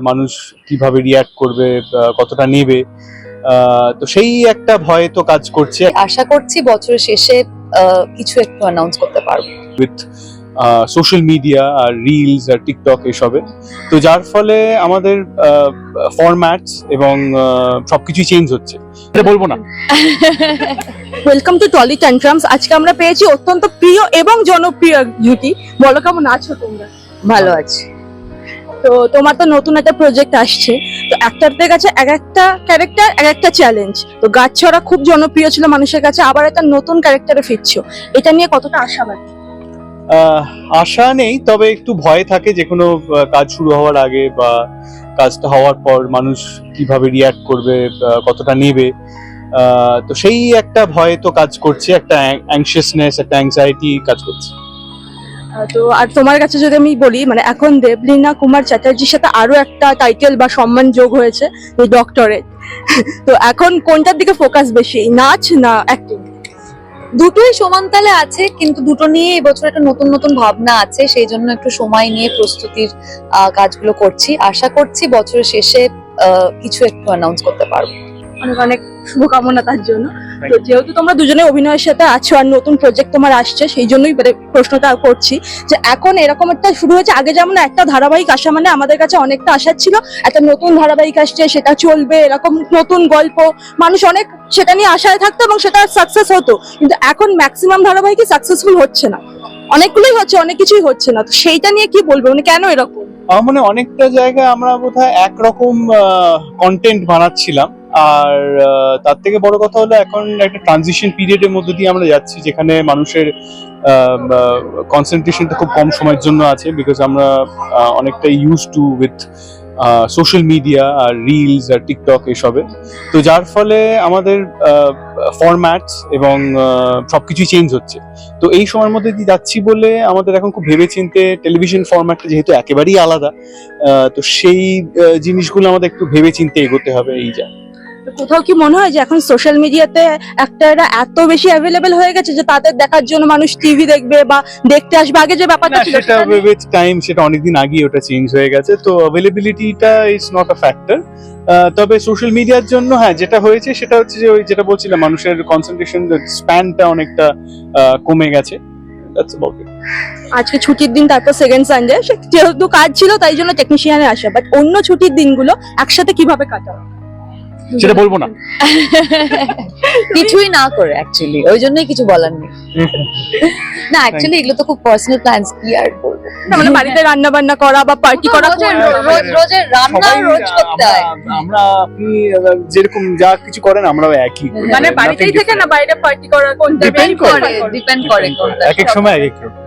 মানুষ কীভাবে রিয়াক্ট করবে কতটা নেবে আহ, তো সেই একটা ভয় তো কাজ করছে। আশা করছি বছরের শেষে আহ, কিছু একটু অ্যানাউন্স করতে পারব। উইথ সোশ্যাল মিডিয়া আর রিলস আর টিকটক এসবে। তো যার ফলে আমাদের ফরম্যাটস এবং আহ, সবকিছুই চেঞ্জ হচ্ছে। এটা বলব না। ওয়েলকাম টু টলি ট্যান্ট্রামস আজকে আমরা পেয়েছি অত্যন্ত প্রিয় এবং জনপ্রিয় জুটি বলো কেমন আছো তোমরা? ভালো আছে। তো তোমার তো নতুন একটা প্রজেক্ট আসছে। তো অ্যাক্টরদের কাছে এক একটা ক্যারেক্টার এক একটা চ্যালেঞ্জ তো গাছ ছড়া খুব জনপ্রিয় ছিল মানুষের কাছে, আবার একটা নতুন ক্যারেক্টারে ফিরছো। এটা নিয়ে কতটা আশাবাদী আশা নেই, তবে একটু ভয় থাকে যে কোনো কাজ শুরু হওয়ার আগে বা কাজটা হওয়ার পর মানুষ কীভাবে রিয়াক্ট করবে কতটা নেবে। তো সেই একটা ভয়ে তো কাজ করছে, একটা অ্যাংশিয়াসনেস একটা অ্যাংজাইটি কাজ করছে। তো আর তোমার কাছে যদি আমি বলি মানে এখন দেবলীনা কুমার চ্যাটার্জির সাথে আরও একটা টাইটেল বা সম্মান যোগ হয়েছে ডক্টরেট তো এখন কোনটার দিকে ফোকাস বেশি নাচ না অ্যাক্টিং দুটোই সমানতালে আছে কিন্তু দুটো নিয়ে এবছর একটা নতুন নতুন ভাবনা আছে সেই জন্য একটু সময় নিয়ে প্রস্তুতির কাজগুলো করছি। আশা করছি বছরের শেষে কিছু একটু অ্যানাউন্স করতে পারব। অনেক অনেক শুভকামনা তার জন্য। তো যেহেতু তোমরা দুজনে অভিনয়ের সাথে আছো আর নতুন প্রজেক্ট তোমার আসছে সেই জন্যই মানে প্রশ্নটা করছি যে এখন এরকম একটা শুরু হয়েছে আগে যেমন একটা ধারাবাহিক আসা মানে আমাদের কাছে অনেকটা আশা ছিল একটা নতুন ধারাবাহিক আসছে সেটা চলবে এরকম নতুন গল্প মানুষ অনেক সেটা নিয়ে আশায় থাকতো এবং সেটা সাকসেস হতো কিন্তু এখন ম্যাক্সিমাম ধারাবাহিকই সাকসেসফুল হচ্ছে না। অনেকগুলোই হচ্ছে অনেক কিছুই হচ্ছে না তো সেইটা নিয়ে কি বলব মানে কেন এরকম? আমার মনে অনেকটা জায়গায় আমরা বোধহয় একরকম কন্টেন্ট বানাচ্ছিলাম। আর তার থেকে বড় কথা হলো এখন একটা ট্রানজিশন পিরিয়ডের মধ্যে দিয়ে আমরা যাচ্ছি যেখানে মানুষের কনসেন্ট্রেশনটা খুব কম সময়ের জন্য আছে বিকজ আমরা অনেকটা use to with social media R reels আর টিকটক এসবে। তো যার ফলে আমাদের ফরম্যাটস এবং আহ, সবকিছুই চেঞ্জ হচ্ছে। তো এই সময়ের মধ্যে দিয়ে যাচ্ছি বলে আমাদের এখন খুব ভেবেচিন্তে টেলিভিশন ফরম্যাটটা যেহেতু একেবারেই আলাদা তো সেই জিনিসগুলো আমাদের একটু ভেবেচিন্তে এগোতে হবে এই যা। তো কোথাও কি মনে হয় যে এখন সোশ্যাল মিডিয়াতে একটা এত বেশি অ্যাভেলেবেল হয়ে গেছে যে তাদের দেখার জন্য মানুষ টিভি দেখবে বা দেখতে আসবে? আগে যে ব্যাপারটা ছিল সেটা উইথ টাইম সেটা অনেকদিন আগেই ওটা চেঞ্জ হয়ে গেছে। তো অ্যাভেলেবিলিটিটা ইজ নট আ ফ্যাক্টর তবে সোশ্যাল মিডিয়ার জন্য হ্যাঁ যেটা হয়েছে সেটা হচ্ছে যে ওই যেটা বলছিলাম মানুষের কনসেন্ট্রেশন স্প্যানটা অনেকটা কমে গেছে. আজকে ছুটির দিন তারপর সেকেন্ড সানডে যেহেতু কাজ ছিল তাই জন্য টেকনিশিয়ানে আসা। বাট অন্য ছুটির দিনগুলো একসাথে কীভাবে কাটাও? সেটা বলব না। কিছুই না করে অ্যাকচুয়ালি ওই জন্যই কিছু বলার নেই। না অ্যাকচুয়ালি এগুলো তো খুব পার্সোনাল প্ল্যানস কি আর বলব? না, মানে বাড়িতে রান্না বান্না করা বা পার্টি করা রোজ রোজের রান্না রোজ করতে হয়। আমরা- আপনি যেরকম যা কিছু করেন আমরাও একই মানে বাড়িতেই থেকে না বাইরে পার্টি করা কোনটা main করে? ডিপেন্ড করে এক এক সময় এক এক রকম।